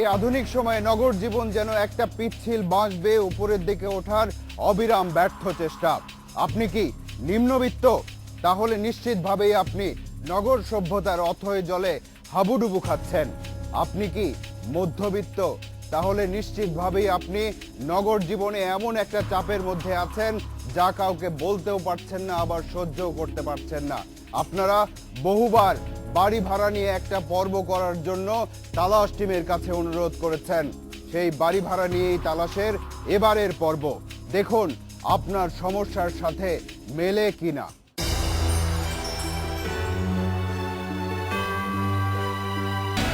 এই আধুনিক সময়ে নগর জীবন যেন একটা পিচ্ছিল বাঁশ বেয়ে উপরের দিকে ওঠার অবিরাম ব্যর্থ চেষ্টা। আপনি কি নিম্নবিত্ত? তাহলে নিশ্চিতভাবেই আপনি নগর সভ্যতার অথয় জলে হাবুডুবু খাচ্ছেন। আপনি কি মধ্যবিত্ত? তাহলে নিশ্চিতভাবেই আপনি নগর জীবনে এমন একটা চাপের মধ্যে আছেন যা কাউকে বলতেও পারছেন না, আবার সহ্যও করতে পারছেন না। আপনারা বহুবার বাড়ি ভাড়া নিয়ে একটা পর্ব করার জন্য তালাশ টিমের কাছে অনুরোধ করেছেন। সেই বাড়ি ভাড়া নিয়েই তালাশের এবারের পর্ব। দেখুন আপনার সমস্যার সাথে মেলে কিনা।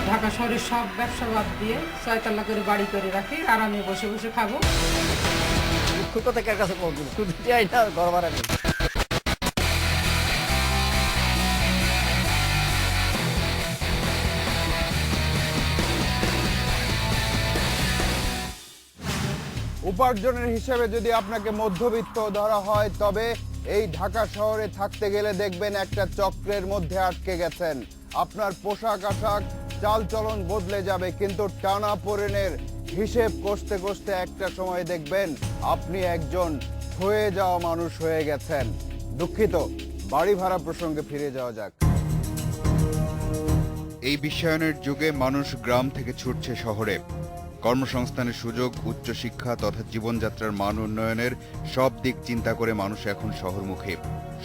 ঢাকা শহরের সব ব্যবসা বাদ দিয়ে ছয়তলা করে বাড়ি করে রাখি আরামে বসে বসে খাব। দুঃখ কথা কার কাছে পৌঁছবে শুধু চাই না ঘর ভাড়া নেই। উপার্জনের হিসেবে যদি আপনাকে মধ্যবিত্ত ধরা হয়, তবে এই ঢাকা শহরে থাকতে গেলে দেখবেন একটা চক্রের মধ্যে আটকে গেছেন। আপনার পোশাক আশাক চালচলন বদলে যাবে, কিন্তু টানা পড়েনের হিসেব কষতে কষতে একটা সময় দেখবেন আপনি একজন হয়ে যাওয়া মানুষ হয়ে গেছেন। দুঃখিত, বাড়ি ভাড়া প্রসঙ্গে ফিরে যাওয়া যাক। এই বিশ্বায়নের যুগে মানুষ গ্রাম থেকে ছুটছে শহরে। কর্মসংস্থানের সুযোগ উচ্চশিক্ষা তথা জীবনযাত্রার মান উন্নয়নের সব দিক চিন্তা করে মানুষ এখন শহরমুখী।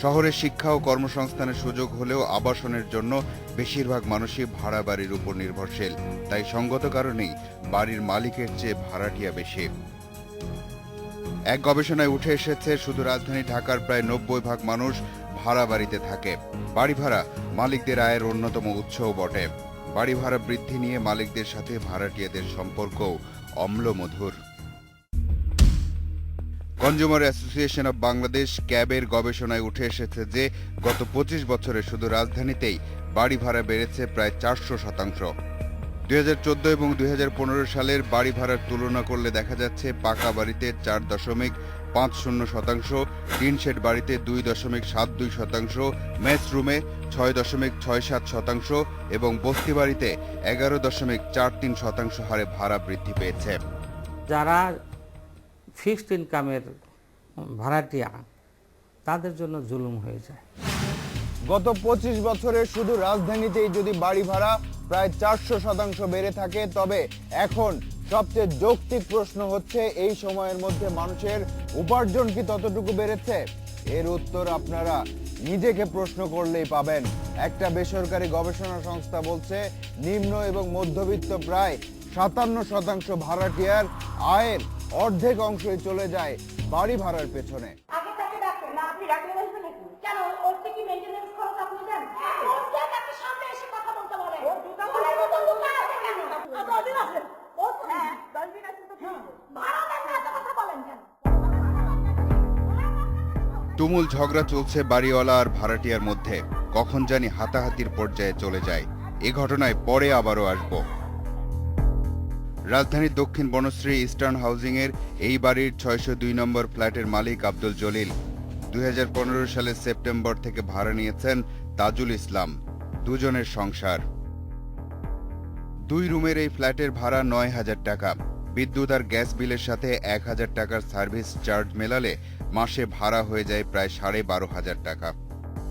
শহরে শিক্ষা ও কর্মসংস্থানের সুযোগ হলেও আবাসনের জন্য বেশিরভাগ মানুষই ভাড়া বাড়ির উপর নির্ভরশীল। তাই সঙ্গত কারণেই বাড়ির মালিকের চেয়ে ভাড়াটিয়া বেশি। এক গবেষণায় উঠে এসেছে, শুধু রাজধানী ঢাকার প্রায় নব্বই ভাগ মানুষ ভাড়া বাড়িতে থাকে। বাড়ি ভাড়া মালিকদের আয়ের অন্যতম উৎসও বটে। বাড়ি ভাড়া বৃদ্ধি নিয়ে মালিকদের সাথে ভাড়াটিয়াদের সম্পর্কও অম্লমধুর। কনজিউমার অ্যাসোসিয়েশন অব বাংলাদেশ ক্যাবের গবেষণায় উঠে এসেছে যে, গত পঁচিশ বছরে শুধু রাজধানীতেই বাড়ি ভাড়া বেড়েছে প্রায় চারশো শতাংশ। দুই চোদ্দ এবং দুই হাজার পনেরো সালের বাড়ি ভাড়ার তুলনা করলে দেখা যাচ্ছে পাকা বাড়িতে চার দশমিক পাঁচ শূন্য শতাংশ টিন শেড বাড়িতে দুই দশমিক সাত দুই শতাংশ মেস রুমে ছয় দশমিক ছয় সাত শতাংশ এবং বস্তি বাড়িতে এগারো দশমিক চার তিন শতাংশ হারে ভাড়া বৃদ্ধি পেয়েছে। যারা ফিক্সড ইনকামের ভাড়াটিয়া তাদের জন্য জুলুম হয়ে যায়। গত পঁচিশ বছরে শুধু রাজধানীতেই যদি বাড়ি ভাড়া প্রায় চারশো শতাংশ বেড়ে থাকে তবে এখন সবচেয়ে যৌক্তিক প্রশ্ন হচ্ছে, এই সময়ের মধ্যে মানুষের উপার্জন কি ততটুকু বেড়েছে? এর উত্তর আপনারা নিজেকে প্রশ্ন করলেই পাবেন। একটা বেসরকারি গবেষণা সংস্থা বলছে, নিম্ন এবং মধ্যবিত্ত প্রায় সাতান্ন শতাংশ ভাড়াটিয়ার আয়ের অর্ধেক অংশই চলে যায় বাড়ি ভাড়ার পেছনে। তুমুল ঝগড়া চলছে বাড়িওয়ালা আর ভাড়াটিয়ার মধ্যে। কখন জানি হাতাহাতির পর্যায়ে চলে যায়। এ ঘটনায় পরে আবারও আসব। রাজধানীর দক্ষিণ বনশ্রী ইস্টার্ন হাউজিং এর এই বাড়ির ছয়শো দুই নম্বর ফ্ল্যাটের মালিক আব্দুল জলিল দুই সালের সেপ্টেম্বর থেকে ভাড়া নিয়েছেন তাজুল ইসলাম। দুজনের সংসার। দুই রুমের এই ফ্ল্যাটের ভাড়া নয় হাজার টাকা। বিদ্যুৎ আর গ্যাস বিলের সাথে এক হাজার টাকার সার্ভিস চার্জ মেলালে মাসে ভাড়া হয়ে যায় প্রায় সাড়ে বারো হাজার টাকা।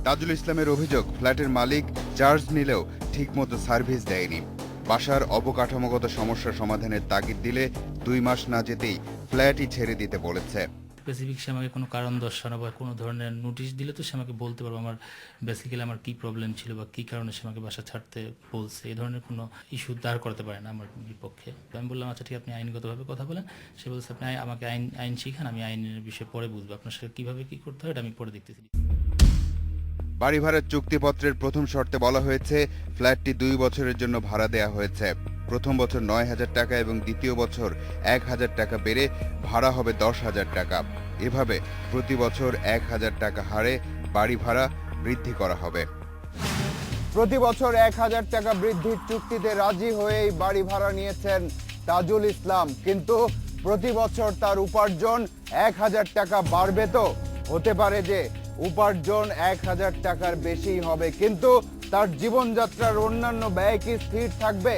তাজুল ইসলামের অভিযোগ, ফ্ল্যাটের মালিক চার্জ নিলেও ঠিকমতো সার্ভিস দেয়নি। বাসার অবকাঠামোগত সমস্যা সমাধানের তাগিদ দিলে দুই মাস না যেতেই ফ্ল্যাটই ছেড়ে দিতে বলেছে। স্পেসিফিক সে আমাকে কোনো কারণ দর্শানো বা কোনো ধরনের নোটিশ দিলে তো সে আমাকে বলতে পারব আমার বেসিক্যালি আমার কী প্রবলেম ছিল বা কী কারণে সে আমাকে বাসা ছাড়তে বলছে এই ধরনের কোনো ইস্যু দাঁড় করতে পারে না আমার বিপক্ষে। আমি বললাম আচ্ছা ঠিক আপনি আইনগতভাবে কথা বলেন। সে বলছে, আপনি আমাকে আইন আইন শিখান, আমি আইনের বিষয়ে পরে বুঝব। আপনার সাথে কীভাবে কী করতে হয় এটা আমি পরে দেখতেছি। বাড়ি ভাড়ার চুক্তিপত্রের প্রথম শর্তে বলা হয়েছে, ফ্ল্যাটটি দুই বছরের জন্য ভাড়া দেয়া হয়েছে। প্রথম বছর নয় হাজার টাকা এবং দ্বিতীয় বছর এক হাজার টাকা বেড়ে ভাড়া হবে দশ হাজার টাকা। এভাবে প্রতি বছর এক হাজার টাকা হারে বাড়ি ভাড়া বৃদ্ধি করা হবে। প্রতি বছর এক হাজার টাকা বৃদ্ধির চুক্তিতে রাজি হয়েই বাড়ি ভাড়া নিয়েছেন তাজুল ইসলাম। কিন্তু প্রতি বছর তার উপার্জন এক হাজার টাকা বাড়বে তো? হতে পারে যে উপার্জন এক হাজার টাকার বেশি হবে, কিন্তু তার জীবনযাত্রার অন্যান্য ব্যয় কি স্থির থাকবে?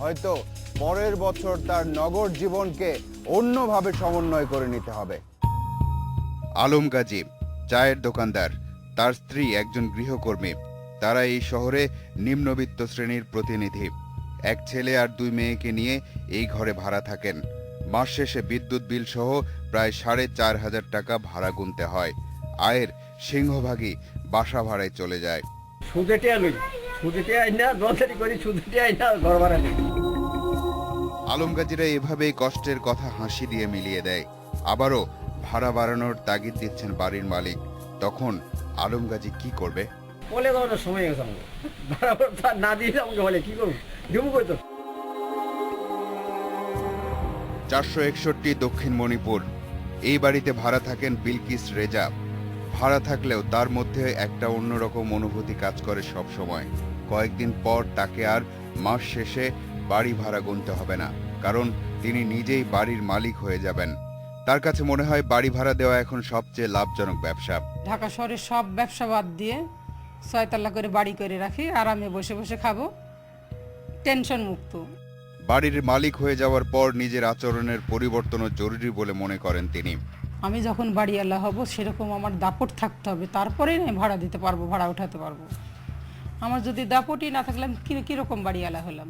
হয়তো পরের বছর তার নগর জীবনকে অন্যভাবে সমন্বয় করে নিতে হবে। আলম গাজী চায়ের দোকানদার তার স্ত্রী একজন গৃহকর্মী তারা এই শহরে নিম্নবিত্ত শ্রেণির প্রতিনিধি। এক ছেলে আর দুই মেয়েকে নিয়ে এই ঘরে ভাড়া থাকেন। মাস শেষে বিদ্যুৎ বিল সহ প্রায় সাড়ে চার হাজার টাকা ভাড়া গুনতে হয়। আয়ের সিংহভাগই বাসা ভাড়ায় চলে যায়। দশারি করি ঘর ভাড়া নেই। আলমগাজীরা এভাবেই কষ্টের কথা হাসি দিয়ে মিলিয়ে দেয়। আবারও ভাড়া বাড়ানোর তাগিদ দিচ্ছেন বাড়ির মালিক। তখন আলমগাজী কি করবে? বলে তো সময় গেছে আমাকে। ভাড়া ভাড়া না দিয়ে আমাকে বলে কি করব? দেবো কই তো? চারশো একষট্টি দক্ষিণ মণিপুর। এই বাড়িতে ভাড়া থাকেন বিলকিস রেজা। ভাড়া থাকলেও তার মধ্যে একটা অন্যরকম অনুভূতি কাজ করে সব সময়। কয়েকদিন পর তাকে আর মাস শেষে বাড়ি ভাড়া গুনতে হবে না কারণ তিনি নিজেই বাড়ির মালিক হয়ে যাবেন। তার কাছে মনে হয় বাড়ি ভাড়া দেওয়া এখন সবচেয়ে লাভজনক ব্যবসা। ঢাকা শহরের সব ব্যবসা বাদ দিয়ে ছয়তলা করে বাড়ি করে রাখি আরামে বসে বসে খাব। টেনশন মুক্ত। বাড়ির মালিক হয়ে যাওয়ার পর নিজের আচরণের পরিবর্তনও জরুরি বলে মনে করেন তিনি। আমি যখন বাড়িওয়ালা হব, সেরকম আমার দাপট থাকতে হবে। তারপরেই আমি ভাড়া দিতে পারব, ভাড়া উঠাতে পারব। আমার যদি দাপটই না থাকলে আমি কীরকম বাড়িওয়ালা হলাম?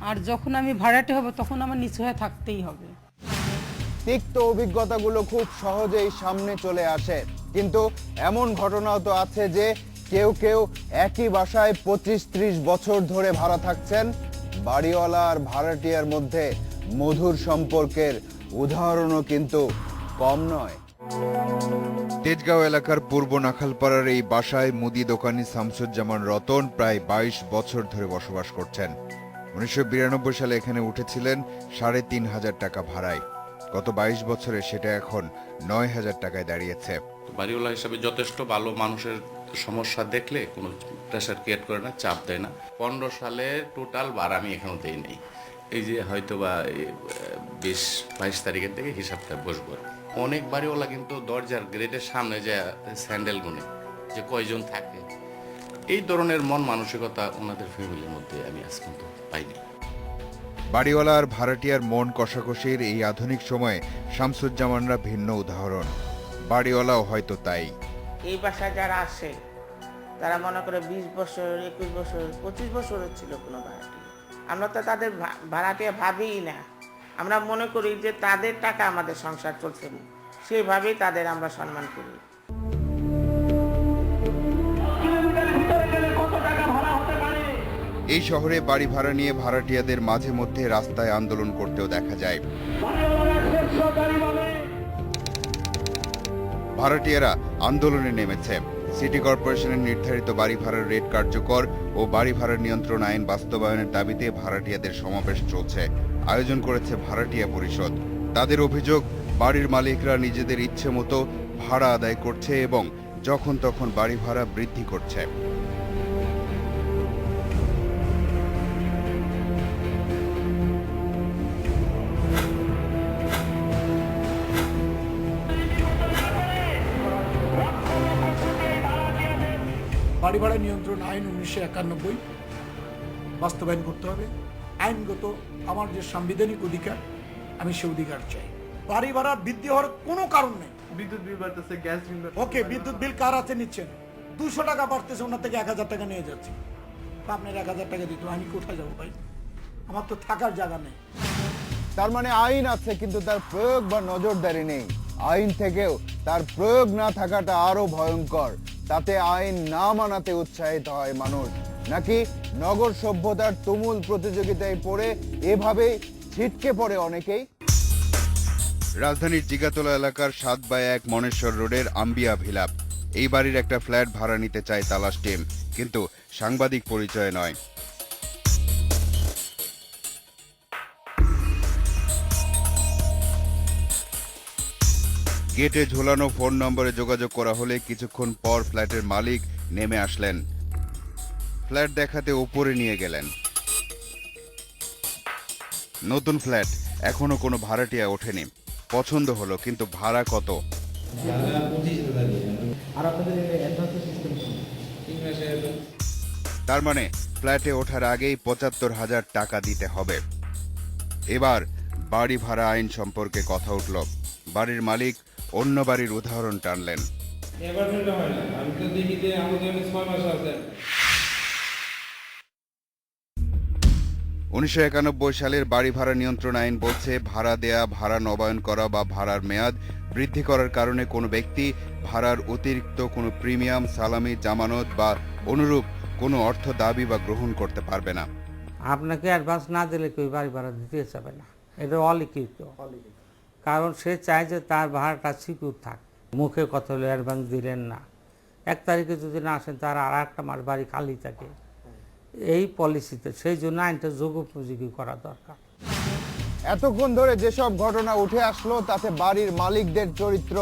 আর যখন আমি ভাড়াটে হব, তখন আমার নিচু হয়ে থাকতেই হবে। তিক্ত অভিজ্ঞতাগুলো খুব সহজেই সামনে চলে আসে। কিন্তু এমন ঘটনাও তো আছে যে কেউ কেউ একই বাসায় পঁচিশ ত্রিশ বছর ধরে ভাড়া থাকছেন। বাড়িওয়ালা আর ভাড়াটিয়ার মধ্যে মধুর সম্পর্কের উদাহরণও কিন্তু কম নয়। তেজগাঁও এলাকার পূর্ব নাখালপাড়ার এই বাসায় মুদি দোকানি শামসুজ্জামান রতন প্রায় বাইশ বছর ধরে বসবাস করছেন। উনিশশো বিরানব্বই সালে এখানে উঠেছিলেন সাড়ে তিন হাজার টাকা ভাড়ায়। গত বাইশ বছরে সেটা এখন নয় হাজার টাকায় দাঁড়িয়েছে। বাড়িওয়ালা হিসাবে যথেষ্ট ভালো মানুষের সমস্যা দেখলে কোনো প্রেশার ক্রিয়েট করে না চাপ দেয় না। পনেরো সালে টোটাল বার আমি এখনও দেই নাই। এই যে হয়তো বা এই, বিশ বাইশ তারিখের থেকে হিসাবটা বসবো। অনেক বাড়িওয়ালা কিন্তু দরজার গ্রেটের সামনে যে স্যান্ডেল গুনে যে কয়জন থাকে এই ধরনের মন মানসিকতা ওনাদের ফ্যামিলির মধ্যে আমি আজ কিন্তু পাইনি। বাড়িওয়ালা আর ভাড়াটিয়ার মন কষাকষির এই আধুনিক সময়ে শামসুজ্জামানরা ভিন্ন উদাহরণ। বাড়িওয়ালাও হয়তো তাই। এই বাসায় যারা আসে তারা মনে করে বিশ বছর একুশ বছর পঁচিশ বছরের ছিল কোনো ভাড়াটি আমরা তো তাদের ভা- ভাড়াটিয়া ভাবিই না। আমরা মনে করি যে তাদের টাকা আমাদের সংসার চলছে। সেইভাবেই তাদের আমরা সম্মান করি। এই শহরে বাড়ি ভাড়া নিয়ে ভাড়াটিয়াদের মাঝে মধ্যে রাস্তায় আন্দোলন করতেও দেখা যায়। ভাড়াটিয়ারা আন্দোলনে নেমেছে। সিটি কর্পোরেশনের নির্ধারিত বাড়ি ভাড়ার রেট কার্যকর ও বাড়ি ভাড়ার নিয়ন্ত্রণ আইন বাস্তবায়নের দাবিতে ভাড়াটিয়াদের সমাবেশ চলছে। আয়োজন করেছে ভাড়াটিয়া পরিষদ। তাদের অভিযোগ, বাড়ির মালিকরা নিজেদের ইচ্ছে মতো ভাড়া আদায় করছে এবং যখন তখন বাড়ি ভাড়া বৃদ্ধি করছে। বাড়ি ভাড়া নিয়ন্ত্রণ আইন উনিশশো একানব্বই। বাস্তবায়ন করতে হবে। আইনগত আমার যে সাংবিধানিক অধিকার আমি সে অধিকার চাই। বাড়ি ভাড়া বৃদ্ধি হওয়ার কোনো কারণ নেই। বিদ্যুৎ বিল বাড়তেছে গ্যাস বিল ওকে বিদ্যুৎ বিল কার হাতে নিচ্ছেন দুশো টাকা বাড়তেছে ওনার থেকে এক হাজার টাকা নিয়ে যাচ্ছে। তা আপনার এক হাজার টাকা দিত আমি কোথায় যাব ভাই? আমার তো থাকার জায়গা নেই। তার মানে আইন আছে কিন্তু তার প্রয়োগ বা নজরদারি নেই। আইন থেকেও তার প্রয়োগ না থাকাটা আরও ভয়ঙ্কর। তাতে আইন না মানাতে উৎসাহিত হয় মানুষ। নাকি নগর সভ্যতার তুমুল প্রতিযোগিতায় পড়ে এভাবে ছিটকে পড়ে অনেকেই? রাজধানীর জিগাতলা এলাকার সাত বাই এক মনেশ্বর রোডের আম্বিয়া ভিলাপ। এই বাড়ির একটা ফ্ল্যাট ভাড়া নিতে চায় তালাশ টিম, কিন্তু সাংবাদিক পরিচয় নয়। গেটে ঝোলানো ফোন নম্বরে যোগাযোগ করা হলে কিছুক্ষণ পর ফ্ল্যাটের মালিক নেমে আসলেন। ফ্ল্যাট দেখাতে উপরে নিয়ে গেলেন। নতুন ফ্ল্যাট এখনও কোনো ভাড়াটিয়া ওঠেনি। পছন্দ হলো কিন্তু ভাড়া কত? তার মানে ফ্ল্যাটে ওঠার আগেই পঁচাত্তর হাজার টাকা দিতে হবে। এবার বাড়ি ভাড়া আইন সম্পর্কে কথা উঠল। বাড়ির মালিক অন্য বাড়ির উদাহরণ টানলেন। উনিশশো একানব্বই সালের বাড়ি ভাড়া নিয়ন্ত্রণ আইন বলছে, ভাড়া দেয়া, ভাড়া নবায়ন করা বা ভাড়ার মেয়াদ বৃদ্ধি করার কারণে কোনো ব্যক্তি ভাড়ার অতিরিক্ত কোনো প্রিমিয়াম, সালামি, জামানত বা অনুরূপ কোনো অর্থ দাবি বা গ্রহণ করতে পারবে না। আপনাকে অ্যাডভান্স না দিলে কেউ বাড়ি ভাড়া দিতে যাবে না। এটা অলিখিত। কারণ সে চায় যে তার ভাড়াটা সিকিউর থাক। মুখে কথা হলে অ্যাডভান্স দিলেন না। এক তারিখে যদি না আসেন, তার আর একটা মাস বাড়ি খালি থাকে। এই পলিসিতে সেই জন্য আইনটা যোগোপযোগী করা দরকার। এতক্ষণ ধরে যেসব ঘটনা উঠে আসলো, তাতে বাড়ির মালিকদের চরিত্র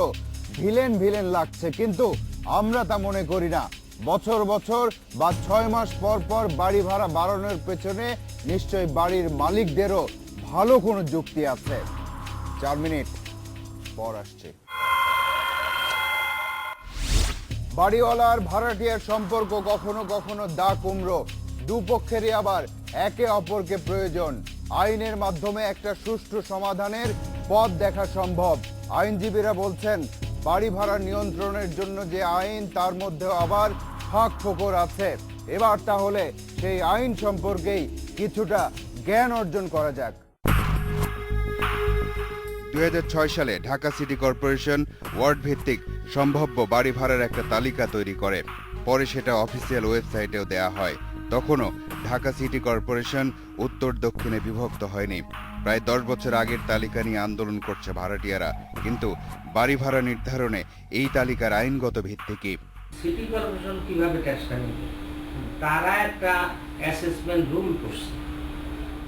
ভিলেন ভিলেন লাগছে, কিন্তু আমরা তা মনে করি না। বছর বছর বা ছয় মাস পর পর বাড়ি ভাড়া বাড়ানোর পেছনে নিশ্চয়ই বাড়ির মালিকদেরও ভালো কোনো যুক্তি আছে। চার মিনিট পর আসছে। বাড়িওয়ালার ভাড়াটিয়ার সম্পর্ক কখনো কখনো দা কুমড়ো দুপক্ষেরই আবার একে অপরকে প্রয়োজন। আইনের মাধ্যমে একটা সুষ্ঠু সমাধানের পথ দেখা সম্ভব। আইনজীবীরা বলছেন, বাড়ি ভাড়া নিয়ন্ত্রণের জন্য যে আইন, তার মধ্যে আবার ফাঁক ফোকর আছে। এবার তাহলে সেই আইন সম্পর্কেই কিছুটা জ্ঞান অর্জন করা যাক। দুই হাজার ছয় সালে ঢাকা সিটি কর্পোরেশন ওয়ার্ড ভিত্তিক সম্ভাব্য বাড়ি ভাড়ার একটা তালিকা তৈরি করে। পরে সেটা অফিসিয়াল ওয়েবসাইটেও দেয়া হয়। তখনও ঢাকা সিটি কর্পোরেশন উত্তর দক্ষিণে বিভক্ত হয়নি। প্রায় দশ বছর আগের তালিকা নিয়ে আন্দোলন করছে ভাড়াটিয়ারা। কিন্তু বাড়ি ভাড়া নির্ধারণে এই তালিকার আইনগত ভিত্তি কি? সিটি কর্পোরেশন কীভাবে ট্যাক্সটা নিবে? তারা একটা অ্যাসেসমেন্ট রুল করছে।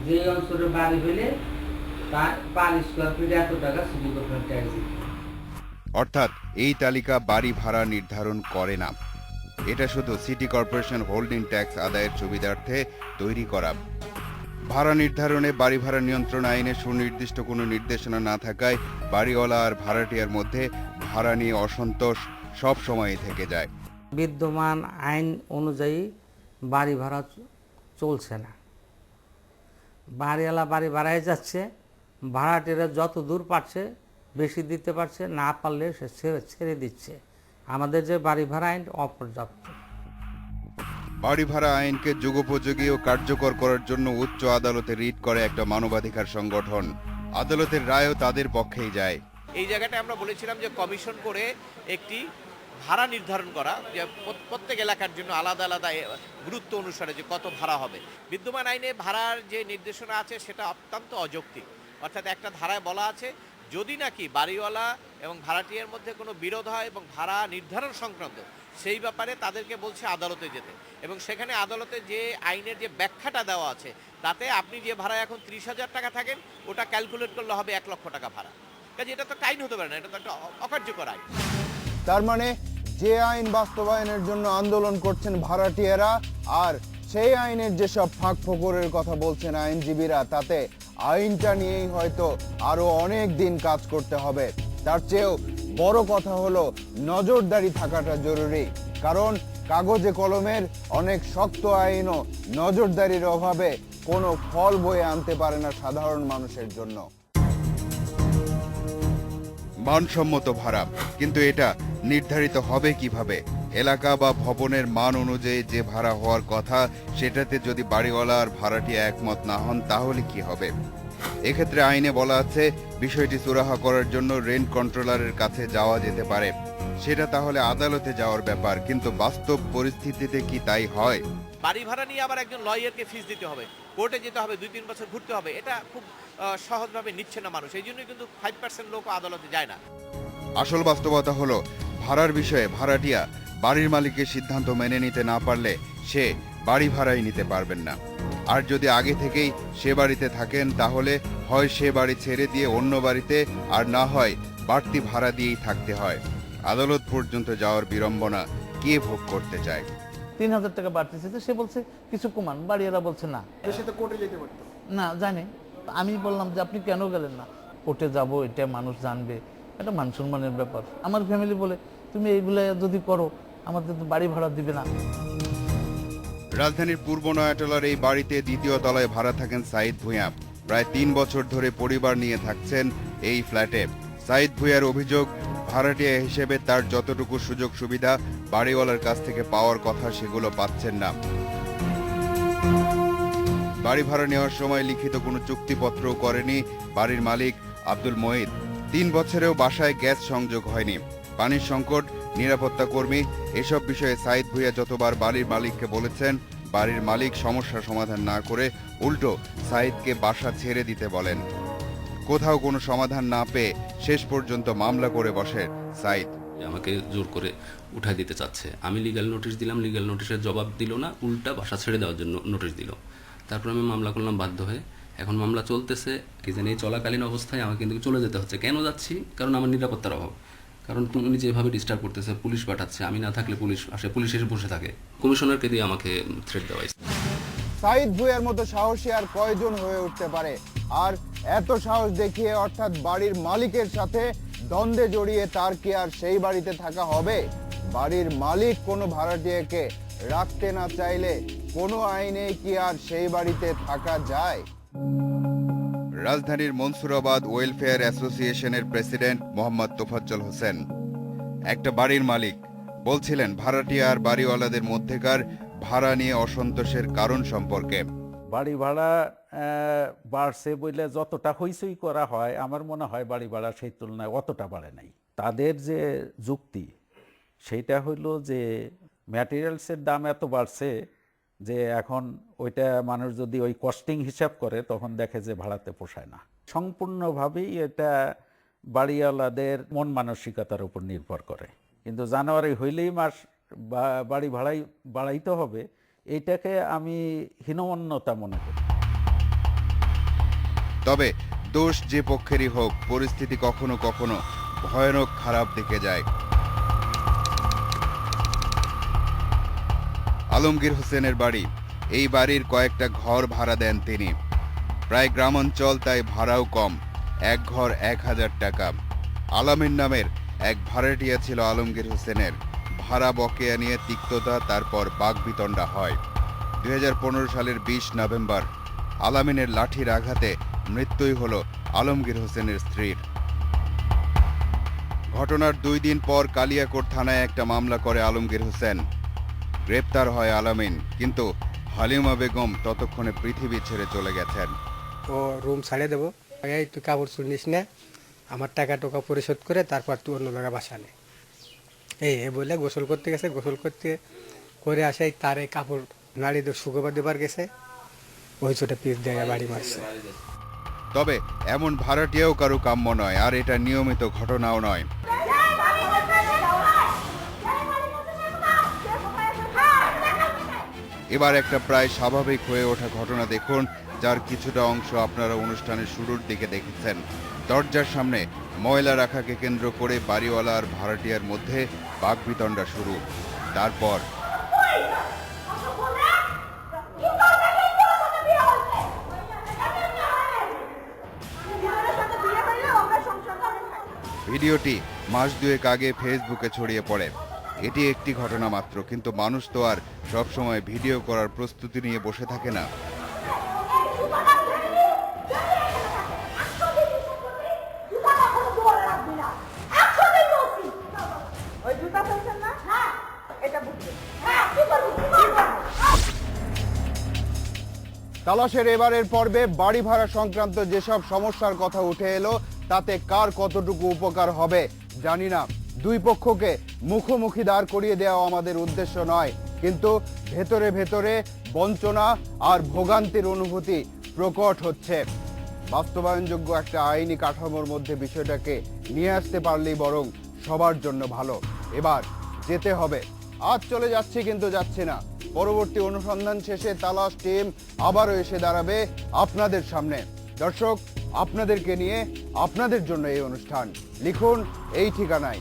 যে অঞ্চলে বাড়ি হলে তার পার স্কোয়ার ফিটে এত টাকা সিটি কর্পোরেশন ট্যাক্স দিতে অর্থাৎ এই তালিকা বাড়ি ভাড়া নির্ধারণ করে না। এটা শুধু সিটি কর্পোরেশন হোল্ডিং ট্যাক্স আদায়ের সুবিধার্থে তৈরি করা। ভাড়া নির্ধারণে বাড়ি ভাড়া নিয়ন্ত্রণ আইনে সুনির্দিষ্ট কোনো নির্দেশনা না থাকায় বাড়িওয়ালা আর ভাড়াটিয়ার মধ্যে ভাড়া নিয়ে অসন্তোষ সব সময়ই থেকে যায়। বিদ্যমান আইন অনুযায়ী বাড়ি ভাড়া চলছে না। বাড়িওয়ালা বাড়ি বাড়াই যাচ্ছে ভাড়াটেরা যত দূর পারছে বেশি দিতে পারছে, না পারলে সে ছেড়ে দিচ্ছে। আমাদের যে বাড়ি ভাড়া আইন অপর্যাপ্ত। বাড়ি ভাড়া আইনকে যুগোপযোগী ও কার্যকর করার জন্য উচ্চ আদালতে রিট করে একটা মানবাধিকার সংগঠন। আদালতের রায়ও তাদের পক্ষেই যায়। এই জায়গাটা আমরা বলেছিলাম যে কমিশন করে একটি ভাড়া নির্ধারণ করা যে প্রত্যেক এলাকার জন্য আলাদা আলাদা গুরুত্ব অনুসারে যে কত ভাড়া হবে। বিদ্যমান আইনে ভাড়ার যে নির্দেশনা আছে সেটা অত্যন্ত অযৌক্তিক। অর্থাৎ একটা ধারায় বলা আছে যদি নাকি বাড়িওয়ালা এবং ভাড়াটিয়ার মধ্যে কোনো বিরোধ হয় এবং ভাড়া নির্ধারণ সংক্রান্ত, সেই ব্যাপারে তাদেরকে বলছে আদালতে যেতে। এবং সেখানে আদালতে যে আইনের যে ব্যাখ্যাটা দেওয়া আছে, তাতে আপনি যে ভাড়া এখন ত্রিশ হাজার টাকা থাকেন, ওটা ক্যালকুলেট করলে হবে এক লক্ষ টাকা ভাড়া। কাজে এটা তো আইন হতে পারে না, এটা তো একটা অকার্যকর আইন। তার মানে যে আইন বাস্তবায়নের জন্য আন্দোলন করছেন ভাড়াটিয়ারা, আর সেই আইনের যেসব ফাঁক ফোকরের কথা বলছেন আইনজীবীরা, তাতে আইনটা নিয়েই হয়তো আরও অনেক দিন কাজ করতে হবে। তার চেয়েও বড় কথা হলো, নজরদারি থাকাটা জরুরি। কারণ কাগজে কলমের অনেক শক্ত আইনও নজরদারির অভাবে কোনো ফল বয়ে আনতে পারে না সাধারণ মানুষের জন্য। মানসম্মত ভাড়া, কিন্তু এটা নির্ধারিত হবে কীভাবে? এলাকা বা ভবনের মান অনুযায়ী যে ভাড়া হওয়ার কথা সেটাতে যদি বাড়িওয়ালা আর ভাড়াটি একমত না হন তাহলে কি হবে? এক্ষেত্রে আইনে বলা আছে বিষয়টি সুরাহা করার জন্য রেন্ট কন্ট্রোলারের কাছে যাওয়া যেতে পারে। সেটা তাহলে আদালতে যাওয়ার ব্যাপার কিন্তু বাস্তব পরিস্থিতিতে কি তাই হয়? বাড়ি ভাড়া নিয়ে আবার একজন লয়ারকে ফিস দিতে হবে। কোর্টে যেতে হবে দুই তিন বছর ঘুরতে হবে। এটা খুব সহজভাবে নিচ্ছে না মানুষ। এই জন্যই কিন্তু ফাইভ পার্সেন্ট লোক আদালতে যায় না। আসল বাস্তবতা হলো ভাড়ার বিষয়ে ভাড়াটিয়া বাড়ির মালিকের সিদ্ধান্ত মেনে নিতে না পারলে সে বাড়ি ভাড়াই নিতে পারবেন না। আর যদি আগে থেকেই সে বাড়িতে থাকেন তাহলে হয় সে বাড়ি ছেড়ে দিয়ে অন্য বাড়িতে আর না হয় বাড়তি ভাড়া দিয়েই থাকতে হয়। আদালত পর্যন্ত যাওয়ার বিড়ম্বনা কে ভোগ করতে চায়? তিন হাজার টাকা বাড়তেছে তো সে বলছে কিছু কমান। বাড়িওয়ালা বলছে না। সে তো কোর্টে যেতে পারতো। না জানে। আমি বললাম যে আপনি কেন গেলেন না? কোর্টে যাব এটা মানুষ জানবে। এটা মান সম্মানের ব্যাপার। আমার ফ্যামিলি বলে তুমি এইগুলো যদি করো, আমাদের তো বাড়ি ভাড়া দিবে না। রাজধানীর পূর্ব নয়াটলার এই বাড়িতে দ্বিতীয় তলায় ভাড়া থাকেন সাইদ ভূঁইয়া। প্রায় তিন বছর ধরে পরিবার নিয়ে থাকছেন এই ফ্ল্যাটে। সাইদ ভুইয়ার অভিযোগ, ভাড়াটিয়া হিসেবে তার যতটুকু সুযোগ সুবিধা বাড়িওয়ালার কাছ থেকে পাওয়ার কথা সেগুলো পাচ্ছেন না। বাড়ি ভাড়া নেওয়ার সময় লিখিত কোনো চুক্তিপত্রও করেনি বাড়ির মালিক আব্দুল মহিদ তিন বছরেও বাসায় গ্যাস সংযোগ হয়নি। পানির সংকট, নিরাপত্তা কর্মী, এসব বিষয়ে সাইদ ভুইয়া যতবার বাড়ির মালিককে বলেছেন, বাড়ির মালিক সমস্যা সমাধান না করে উল্টো সাইদকে বাসা ছেড়ে দিতে বলেন। কোথাও কোনো সমাধান না পেয়ে শেষ পর্যন্ত মামলা করে বসে সাইদ। আমাকে জোর করে উঠাই দিতে চাচ্ছে। আমি লিগ্যাল নোটিশ দিলাম লিগাল নোটিশের জবাব দিল না, উল্টা বাসা ছেড়ে দেওয়ার জন্য নোটিশ দিল। তারপর আমি মামলা করলাম বাধ্য হয়ে। এখন মামলা চলতেছে, কি জানি চলাকালীন অবস্থায় আমাকে কিন্তু চলে যেতে হচ্ছে। কেন যাচ্ছি? কারণ আমার নিরাপত্তার অভাব। কারণ তুমি যেভাবে ডিস্টার্ব করতেছে পুলিশ পাঠাচ্ছে, আমি না থাকলে পুলিশ আসে পুলিশ এসে বসে থাকে। কমিশনারকে দিয়ে আমাকে থ্রেট দেওয়া সাইদ ভুইয়ার মতো সাহসী আর কয়জন হয়ে উঠতে পারে? আর এত সাহস দেখিয়ে অর্থাৎ বাড়ির মালিকের সাথে দ্বন্দ্বে জড়িয়ে তার কি আর সেই বাড়িতে থাকা হবে? বাড়ির মালিক কোনো ভাড়াটিয়াকে রাখতে না চাইলে কোনো আইনে কি আর সেই বাড়িতে থাকা যায়? রাজধানীর মনসুরাবাদ ওয়েলফেয়ার অ্যাসোসিয়েশনের প্রেসিডেন্ট মোহাম্মদ তোফাজ্জল হোসেন। একটা বাড়ির মালিক বলছিলেন, ভাড়াটিয়া আর বাড়িওয়ালাদের মধ্যেকার ভাড়া নিয়ে অসন্তোষের কারণ সম্পর্কে। বাড়ি ভাড়া বাড়ছে বলে যতটা হইচই করা হয়, আমার মনে হয় বাড়ি ভাড়া সেই তুলনায় অতটা বাড়ে নাই। তাদের যে যুক্তি সেইটা হইল যে ম্যাটেরিয়ালসের দাম এত বাড়ছে যে এখন ওইটা মানুষ যদি ওই কস্টিং হিসাব করে, তখন দেখে যে ভাড়াতে পোষায় না। সম্পূর্ণভাবেই এটা বাড়িওয়ালাদের মন মানসিকতার উপর নির্ভর করে। কিন্তু জানুয়ারি হইলেই মাস বাড়ি ভাড়াই, বাড়াইতে হবে এইটাকে আমি হীনমন্যতা মনে করি। তবে দোষ যে পক্ষেরই হোক, পরিস্থিতি কখনো কখনো ভয়ানক খারাপ দিকে যায়। আলমগীর হোসেনের বাড়ি। এই বাড়ির কয়েকটা ঘর ভাড়া দেন তিনি। প্রায় গ্রামাঞ্চল তাই ভাড়াও কম, এক ঘর এক হাজার টাকা। আলামিন নামের এক ভাড়াটিয়া ছিল আলমগীর হোসেনের। ভাড়া বকেয়া নিয়ে তিক্ততা, তারপর বাগবিতণ্ডা হয়। দুই হাজার পনেরো সালের বিশ নভেম্বর, আলামিনের লাঠির আঘাতে মৃত্যুই হল আলমগীর হোসেনের স্ত্রীর। ঘটনার দুই দিন পর কালিয়াকোট থানায় একটা মামলা করে আলমগীর হোসেন। গ্রেপ্তার হয় আলামিন কিন্তু হালিমা বেগম ততক্ষণে পৃথিবী ছেড়ে চলে গেছেন। ও রুম ছাড়িয়ে দেবো। এই তুই কাপড় চুল নিস না। আমার টাকা টোকা পরিশোধ করে তারপর তুই অন্য জায়গায় বাসা নে। এই এ বলে গোসল করতে গেছে। গোসল করতে করে আসে তার এই কাপড় নাড়ি দিয়ে শুকোবার দেবার গেছে। ওই ছোটো পিস দিয়ে বাড়ি মারছে। তবে এমন ভাড়াটিয়াও কারও কাম্য নয় আর এটা নিয়মিত ঘটনাও নয়। এবার একটা প্রায় স্বাভাবিক হয়ে ওঠা ঘটনা দেখুন, যার কিছুটা অংশ আপনারা অনুষ্ঠানের শুরুর দিকে দেখেছেন। দরজার সামনে ময়লা রাখাকে কেন্দ্র করে বাড়িওয়ালা আর ভাড়াটিয়ার মধ্যে বাগবিতণ্ডা শুরু। তারপর ভিডিওটি মাস দুয়েক আগে ফেসবুকে ছড়িয়ে পড়ে। এটি একটি ঘটনা মাত্র, কিন্তু মানুষ তো আর সবসময় ভিডিও করার প্রস্তুতি নিয়ে বসে থাকে না। তালাশের এবারের পর্বে বাড়ি ভাড়া সংক্রান্ত যেসব সমস্যার কথা উঠে এলো, তাতে কার কতটুকু উপকার হবে জানি না। দুই পক্ষকে মুখোমুখি দাঁড় করিয়ে দেওয়া আমাদের উদ্দেশ্য নয়। কিন্তু ভেতরে ভেতরে বঞ্চনা আর ভোগান্তির অনুভূতি প্রকট হচ্ছে। বাস্তবায়নযোগ্য একটা আইনি কাঠামোর মধ্যে বিষয়টাকে নিয়ে আসতে পারলেই বরং সবার জন্য ভালো। এবার যেতে হবে। আজ চলে যাচ্ছি কিন্তু যাচ্ছি না। পরবর্তী অনুসন্ধান শেষে তালাশ টিম আবারও এসে দাঁড়াবে আপনাদের সামনে। দর্শক, আপনাদেরকে নিয়ে আপনাদের জন্য এই অনুষ্ঠান। লিখুন এই ঠিকানায়।